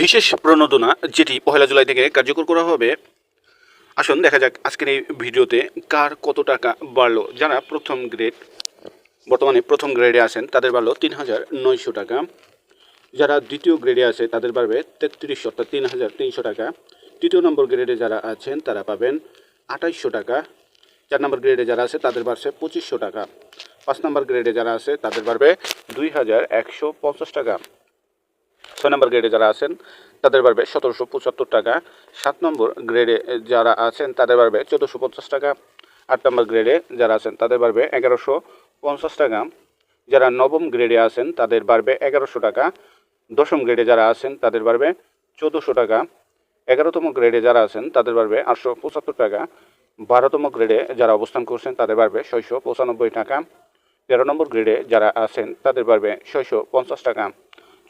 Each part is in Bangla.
বিশেষ প্রণোদনা যেটি পহেলা জুলাই থেকে কার্যকর করা হবে। আসুন, দেখা যাক আজকের এই ভিডিওতে কার কত টাকা বাড়লো। যারা প্রথম গ্রেড বর্তমানে প্রথম গ্রেডে আছেন, তাদের বাড়লো তিন হাজার নয়শো টাকা। যারা দ্বিতীয় গ্রেডে আছে, তাদের বাড়বে তেত্রিশ অর্থাৎ তিন হাজার তিনশো টাকা। তৃতীয় নম্বর গ্রেডে যারা আছেন, তারা পাবেন আঠাইশশো টাকা। চার নম্বর গ্রেডে যারা আছে, তাদের বাড়ছে পঁচিশশো টাকা। পাঁচ নম্বর গ্রেডে যারা আছে, তাদের বাড়বে দুই হাজার একশো পঞ্চাশ টাকা। ছয় নম্বর গ্রেডে যারা আছেন, তাদের বাড়বে সতেরোশো পঁচাত্তর টাকা। সাত নম্বর গ্রেডে যারা আছেন, তাদের বাড়বে চোদ্দোশো পঞ্চাশ টাকা। আট নম্বর গ্রেডে যারা আছেন, তাদের বাড়বে এগারোশো পঞ্চাশ টাকা। যারা নবম গ্রেডে আছেন, তাদের বাড়বে এগারোশো টাকা। দশম গ্রেডে যারা আছেন, তাদের বাড়বে চোদ্দোশো টাকা। এগারোতম গ্রেডে যারা আছেন, তাদের বাড়বে আটশো পঁচাত্তর টাকা। বারোতম গ্রেডে যারা অবস্থান করছেন, তাদের বাড়বে ছয়শো পঁচানব্বই টাকা। তেরো নম্বর গ্রেডে যারা আছেন, তাদের বাড়বে ছয়শো পঞ্চাশ টাকা।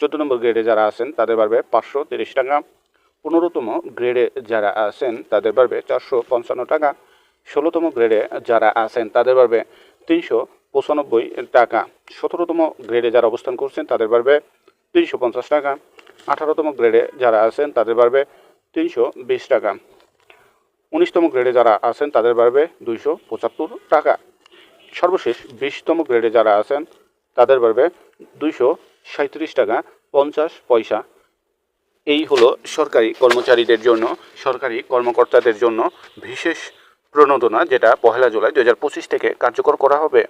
চোদ্দ নম্বর গ্রেডে যারা আছেন, তাদের বাড়বে পাঁচশো তিরিশ টাকা। পনেরোতম গ্রেডে যারা আছেন, তাদের বাড়বে চারশো পঞ্চান্ন টাকা। ষোলোতম গ্রেডে যারা আছেন, তাদের বাড়বে তিনশো পঁচানব্বই টাকা। সতেরোতম গ্রেডে যারা অবস্থান করছেন, তাদের বাড়বে তিনশো পঞ্চাশ টাকা। আঠারোতম গ্রেডে যারা আছেন, তাদের বাড়বে তিনশো বিশ টাকা। উনিশতম গ্রেডে যারা আছেন, তাদের বাড়বে দুইশো পঁচাত্তর টাকা। সর্বশেষ বিশতম গ্রেডে যারা আছেন, তাদের বাড়বে দুইশো সাঁত্রিশ টাকা, পঞ্চাশ পয়সা। এই হলো সরকারি কর্মচারীদের জন্য, সরকারি কর্মকর্তাদের জন্য বিশেষ প্রণোদনা, যেটা পহেলা জুলাই দু হাজার পঁচিশ থেকে কার্যকর করা হবে।